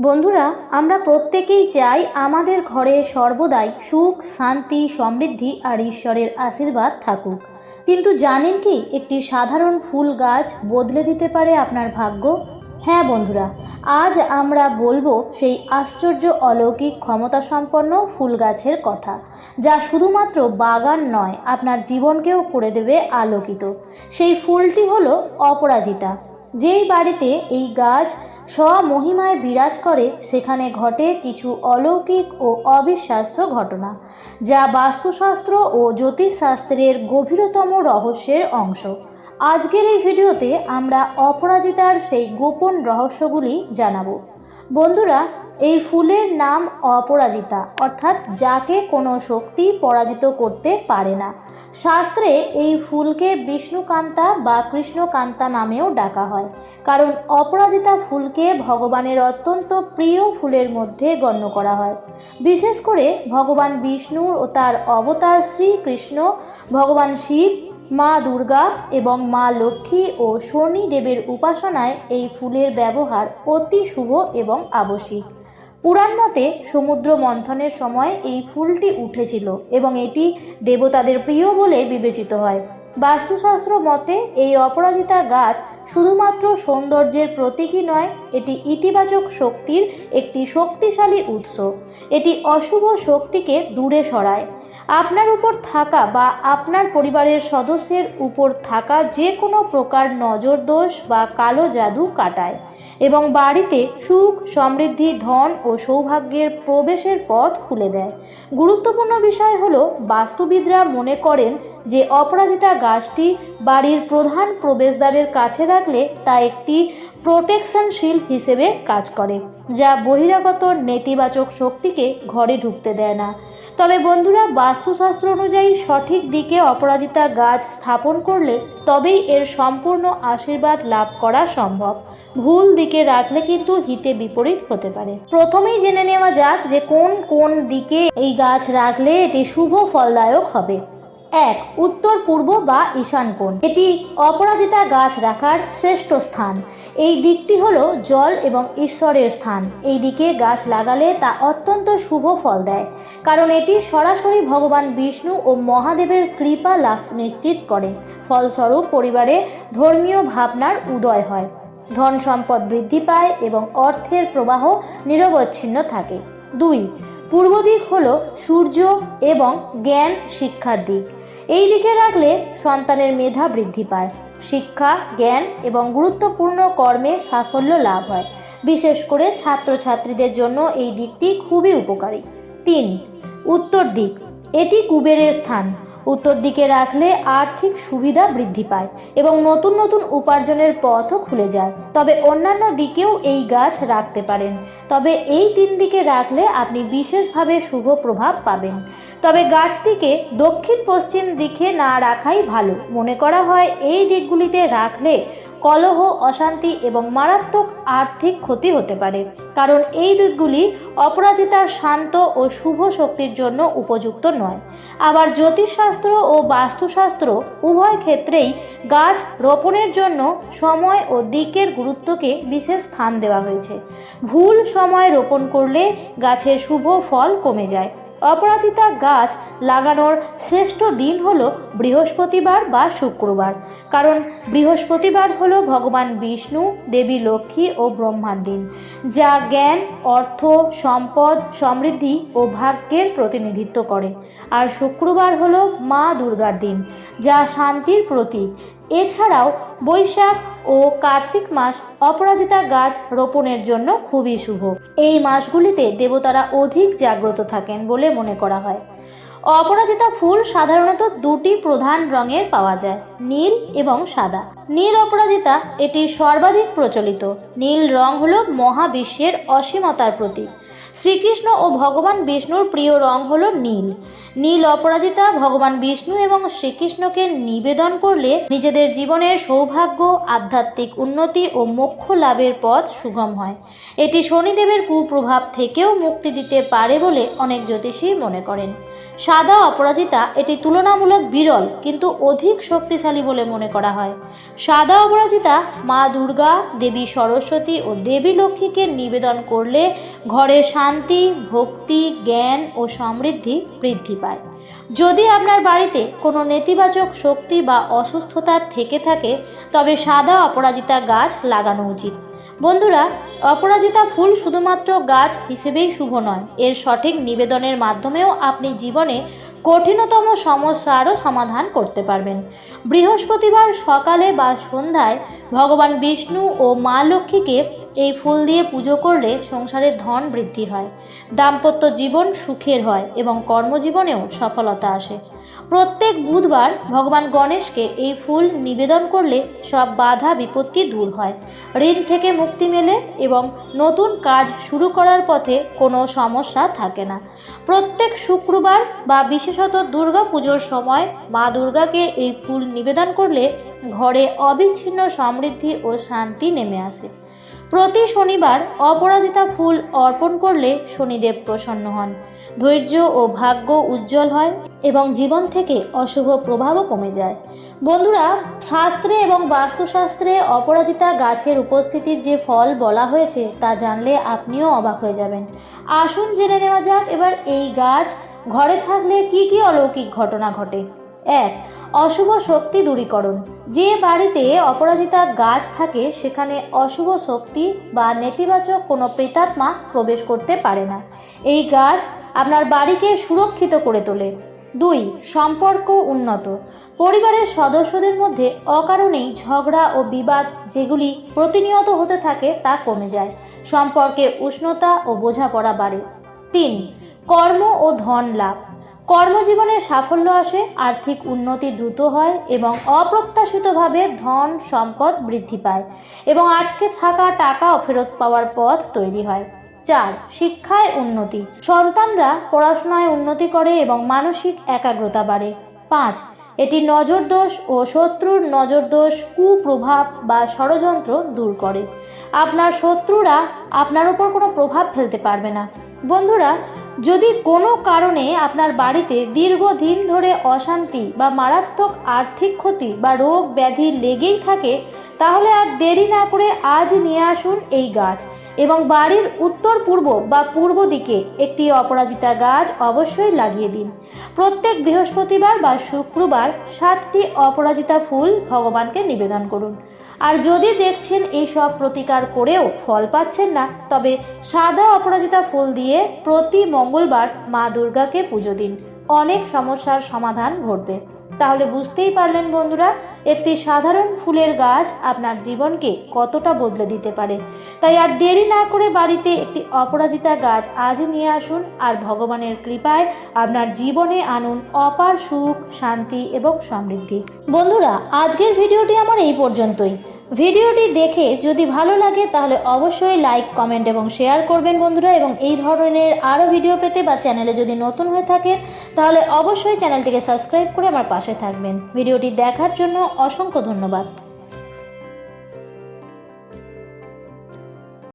বন্ধুরা, আমরা প্রত্যেকেই চাই আমাদের ঘরে সর্বদাই সুখ, শান্তি, সমৃদ্ধি আর ঈশ্বরের আশীর্বাদ থাকুক। কিন্তু জানেন কি, একটি সাধারণ ফুল গাছ বদলে দিতে পারে আপনার ভাগ্য? হ্যাঁ বন্ধুরা, আজ আমরা বলব সেই আশ্চর্য অলৌকিক ক্ষমতা সম্পন্ন ফুল গাছের কথা, যা শুধুমাত্র বাগান নয়, আপনার জীবনকেও করে দেবে আলোকিত। সেই ফুলটি হলো অপরাজিতা। যেই বাড়িতে এই গাছ স্বমহিমায় বিরাজ করে, সেখানে ঘটে কিছু অলৌকিক ও অবিশ্বাস্য ঘটনা, যা বাস্তুশাস্ত্র ও জ্যোতিষশাস্ত্রের গভীরতম রহস্যের অংশ। আজকের এই ভিডিওতে আমরা অপরাজিতার সেই গোপন রহস্যগুলি জানাব। বন্ধুরা এই ফুলের নাম অপরাজিতা, অর্থাৎ যাকে কোনো শক্তি পরাজিত করতে পারে না। শাস্ত্রে এই ফুলকে বিষ্ণুকান্তা বা কৃষ্ণকান্তা নামেও ডাকা হয়, কারণ অপরাজিতা ফুলকে ভগবানের অত্যন্ত প্রিয় ফুলের মধ্যে গণ্য করা হয়। বিশেষ করে ভগবান বিষ্ণুর ও তার অবতার শ্রীকৃষ্ণ, ভগবান শিব, মা দুর্গা এবং মা লক্ষ্মী ও শনি দেবের উপাসনায় এই ফুলের ব্যবহার অতি শুভ এবং আবশ্যিক। পুরাণ মতে সমুদ্র মন্থনের সময় এই ফুলটি উঠেছিল এবং এটি দেবতাদের প্রিয় বলে বিবেচিত হয়। বাস্তুশাস্ত্র মতে, এই অপরাজিতা গাছ শুধুমাত্র সৌন্দর্যের প্রতীকই নয়, এটি ইতিবাচক শক্তির একটি শক্তিশালী উৎস। এটি অশুভ শক্তিকে দূরে সরায়। আপনার উপর থাকা বা আপনার পরিবারের সদস্যের উপর থাকা যে কোনো প্রকার নজর দোষ বা কালো জাদু কাটায় এবং বাড়িতে সুখ, সমৃদ্ধি, ধন ও সৌভাগ্যের প্রবেশের পথ খুলে দেয়। গুরুত্বপূর্ণ বিষয় হল, বাস্তুবিদরা মনে করেন যে অপরাজিতা গাছটি বাড়ির প্রধান প্রবেশদ্বারের কাছে রাখলে তা একটি প্রোটেকশন হিসেবে কাজ করে, যা বহিরাগত নেতিবাচক শক্তিকে ঘরে ঢুকতে দেয় না। তবে বন্ধুরা বাস্তুশাস্ত্র অনুযায়ী সঠিক দিকে অপরাজিতা গাছ স্থাপন করলে তবেই এর সম্পূর্ণ আশীর্বাদ লাভ করা সম্ভব। ভুল দিকে রাখলে কিন্তু হিতে বিপরীত হতে পারে। প্রথমেই জেনে নেওয়া যাক যে কোন কোন দিকে এই গাছ রাখলে এটি শুভ ফলদায়ক হবে। এক, উত্তর, পূর্ব বা ঈশান কোণ। এটি অপরাজিতা গাছ রাখার শ্রেষ্ঠ স্থান। এই দিকটি হল জল এবং ঈশ্বরের স্থান। এই দিকে গাছ লাগালে তা অত্যন্ত শুভ ফল দেয়, কারণ এটি সরাসরি ভগবান বিষ্ণু ও মহাদেবের কৃপা লাভ নিশ্চিত করে। ফলস্বরূপ পরিবারে ধর্মীয় ভাবনার উদয় হয়। ধন সম্পদ বৃদ্ধি পায় এবং অর্থের প্রবাহ নিরবচ্ছিন্ন থাকে। দুই, পূর্ব দিক হল সূর্য এবং জ্ঞান শিক্ষার দিক। এই দিকে রাখলে সন্তানের মেধা বৃদ্ধি পায়। শিক্ষা, জ্ঞান এবং গুরুত্বপূর্ণ কর্মে সাফল্য লাভ হয়। বিশেষ করে ছাত্রছাত্রীদের জন্য এই দিকটি খুবই উপকারী। তিন, উত্তর দিক। এটি কুবেরের স্থান। উত্তর দিকে রাখলে আর্থিক সুবিধা বৃদ্ধি পায় এবং নতুন নতুন উপার্জনের পথও খুলে যায়। তবে অন্যান্য দিকেও এই গাছ রাখতে পারেন। তবে এই তিন দিকে রাখলে আপনি বিশেষভাবে শুভ প্রভাব পাবেন। তবে গাছটিকে দক্ষিণ পশ্চিম দিকে না রাখাই ভালো। মনে করা হয় এই দিকগুলিতে রাখলে কলহ, অশান্তি এবং মারাত্মক আর্থিক ক্ষতি হতে পারে। কারণ এই দিকগুলি অপরাজিতার শান্ত ও শুভ শক্তির জন্য উপযুক্ত নয়। আবার জ্যোতিষশাস্ত্র ও বাস্তুশাস্ত্র উভয় ক্ষেত্রেই গাছ রোপণের জন্য সময় ও দিকের গুরুত্বকে বিশেষ স্থান দেওয়া হয়েছে। ভুল সময় রোপণ করলে গাছের শুভ ফল কমে যায়। অপরাজিতা গাছ লাগানোর শ্রেষ্ঠ দিন হলো বৃহস্পতিবার বা শুক্রবার। কারণ বৃহস্পতিবার হলো ভগবান বিষ্ণু, দেবী লক্ষ্মী ও ব্রহ্মার দিন, যা জ্ঞান, অর্থ, সম্পদ, সমৃদ্ধি ও ভাগ্যের প্রতিনিধিত্ব করে। আর শুক্রবার হলো মা দুর্গার দিন, যা শান্তির প্রতীক। এছাড়াও বৈশাখ ও কার্তিক মাস অপরাজিতা গাছ রোপণের জন্য খুবই শুভ। এই মাসগুলিতে দেবতারা অধিক জাগ্রত থাকেন বলে মনে করা হয়। অপরাজিতা ফুল সাধারণত দুটি প্রধান রঙের পাওয়া যায়, নীল এবং সাদা। নীল অপরাজিতা এটি সর্বাধিক প্রচলিত। নীল রং হল মহাবিশ্বের অসীমতার প্রতীক। শ্রীকৃষ্ণ ও ভগবান বিষ্ণুর প্রিয় রং হল নীল। নীল অপরাজিতা ভগবান বিষ্ণু এবং শ্রীকৃষ্ণকে নিবেদন করলে নিজেদের জীবনের সৌভাগ্য, আধ্যাত্মিক উন্নতি ও মোক্ষ লাভের পথ সুগম হয়। এটি শনিদেবের কুপ্রভাব থেকেও মুক্তি দিতে পারে বলে অনেক জ্যোতিষী মনে করেন। সাদা অপরাজিতা এটি তুলনামূলক বিরল কিন্তু অধিক শক্তিশালী বলে মনে করা হয়। সাদা অপরাজিতা মা দুর্গা, দেবী সরস্বতী ও দেবী লক্ষ্মীকে নিবেদন করলে ঘরে শান্তি, ভক্তি, জ্ঞান ও সমৃদ্ধি বৃদ্ধি পায়। যদি আপনার বাড়িতে কোনো নেতিবাচক শক্তি বা অসুস্থতা থেকে থাকে, তবে সাদা অপরাজিতা গাছ লাগানো উচিত। বন্ধুরা, অপরাজিতা ফুল শুধুমাত্র গাছ হিসেবেই শুভ নয়। এর সঠিক নিবেদনের মাধ্যমেও আপনি জীবনে কঠিনতম সমস্যারও সমাধান করতে পারবেন। বৃহস্পতিবার সকালে বা সন্ধ্যায় ভগবান বিষ্ণু ও মা লক্ষ্মীকে এই ফুল দিয়ে পুজো করলে সংসারে ধন বৃদ্ধি হয়, দাম্পত্য জীবন সুখের হয় এবং কর্মজীবনেও সফলতা আসে। প্রত্যেক বুধবার ভগবান গণেশকে এই ফুল নিবেদন করলে সব বাধা বিপত্তি দূর হয়। ঋণ থেকে মুক্তি মেলে এবং নতুন কাজ শুরু করার পথে কোনো সমস্যা থাকে না। প্রত্যেক শুক্রবার বা বিশেষত দুর্গা পুজোর সময় মা দুর্গাকে এই ফুল নিবেদন করলে ঘরে অবিচ্ছিন্ন সমৃদ্ধি ও শান্তি নেমে আসে। প্রতি শনিবার অপরাজিতা ফুল অর্পণ করলে শনিদেব প্রসন্ন হন। ধৈর্য ও ভাগ্য উজ্জ্বল হয় এবং জীবন থেকে অশুভ প্রভাবও কমে যায়। বন্ধুরা, শাস্ত্রে এবং বাস্তুশাস্ত্রে অপরাজিতা গাছের উপস্থিতির যে ফল বলা হয়েছে তা জানলে আপনিও অবাক হয়ে যাবেন। আসুন জেনে নেওয়া যাক এবার এই গাছ ঘরে থাকলে কি কি অলৌকিক ঘটনা ঘটে। এক অশুভ শক্তি দূরীকরণ। যে বাড়িতে অপরাজিতা গাছ থাকে, সেখানে অশুভ শক্তি বা নেতিবাচক কোনো প্রেতাত্মা প্রবেশ করতে পারে না। এই গাছ আপনার বাড়িকে সুরক্ষিত করে তোলে। দুই, সম্পর্ক উন্নত। পরিবারের সদস্যদের মধ্যে অকারণেই ঝগড়া ও বিবাদ যেগুলি প্রতিনিয়ত হতে থাকে, তা কমে যায়। সম্পর্কে উষ্ণতা ও বোঝাপড়া বাড়ে। তিন, কর্ম ও ধন লাভ। কর্মজীবনে সাফল্য আসে, আর্থিক উন্নতি দ্রুত হয় এবং অপ্রত্যাশিতভাবে ধন সম্পদ বৃদ্ধি পায় এবং আটকে থাকা টাকা ফেরত পাওয়ার পথ তৈরি হয়। চার, শিক্ষায় উন্নতি। সন্তানরা পড়াশোনায় উন্নতি করে এবং মানসিক একাগ্রতা বাড়ে। পাঁচ, এটি নজরদোষ ও শত্রুর নজরদোষ, কুপ্রভাব বা ষড়যন্ত্র দূর করে। আপনার শত্রুরা আপনার উপর কোনো প্রভাব ফেলতে পারবে না। বন্ধুরা যদি কোনো কারণে আপনার বাড়িতে দীর্ঘদিন ধরে অশান্তি বা মারাত্মক আর্থিক ক্ষতি বা রোগ ব্যাধি লেগেই থাকে, তাহলে আর দেরি না করে আজ নিয়ে আসুন এই গাছ এবং বাড়ির উত্তর পূর্ব বা পূর্ব দিকে একটি অপরাজিতা গাছ অবশ্যই লাগিয়ে দিন। প্রত্যেক বৃহস্পতিবার বা শুক্রবার সাতটি অপরাজিতা ফুল ভগবানকে নিবেদন করুন। আর যদি দেখছেন এই সব প্রতিকার করেও ফল পাচ্ছেন না, তবে সাদা অপরাজিতা ফুল দিয়ে প্রতি মঙ্গলবার মা দুর্গাকে পুজো দিন। অনেক সমস্যার সমাধান ঘটবে। তাহলে বুঝতেই পারলেন বন্ধুরা, একটি সাধারণ ফুলের গাছ আপনার জীবনকে কতটা বদলে দিতে পারে। তাই আর দেরি না করে বাড়িতে একটি অপরাজিতা গাছ আজ নিয়ে আসুন আর ভগবানের কৃপায় আপনার জীবনে আনুন অপার সুখ, শান্তি এবং সমৃদ্ধি। বন্ধুরা, আজকের ভিডিওটি আমার এই পর্যন্তই। ভিডিওটি দেখে যদি ভালো লাগে, তাহলে অবশ্যই লাইক, কমেন্ট এবং শেয়ার করবেন বন্ধুরা। এবং এই ধরনের আরও ভিডিও পেতে বা চ্যানেলে যদি নতুন হয়ে থাকে তাহলে অবশ্যই চ্যানেলটিকে সাবস্ক্রাইব করে আমার পাশে থাকবেন। ভিডিওটি দেখার জন্য অসংখ্য ধন্যবাদ।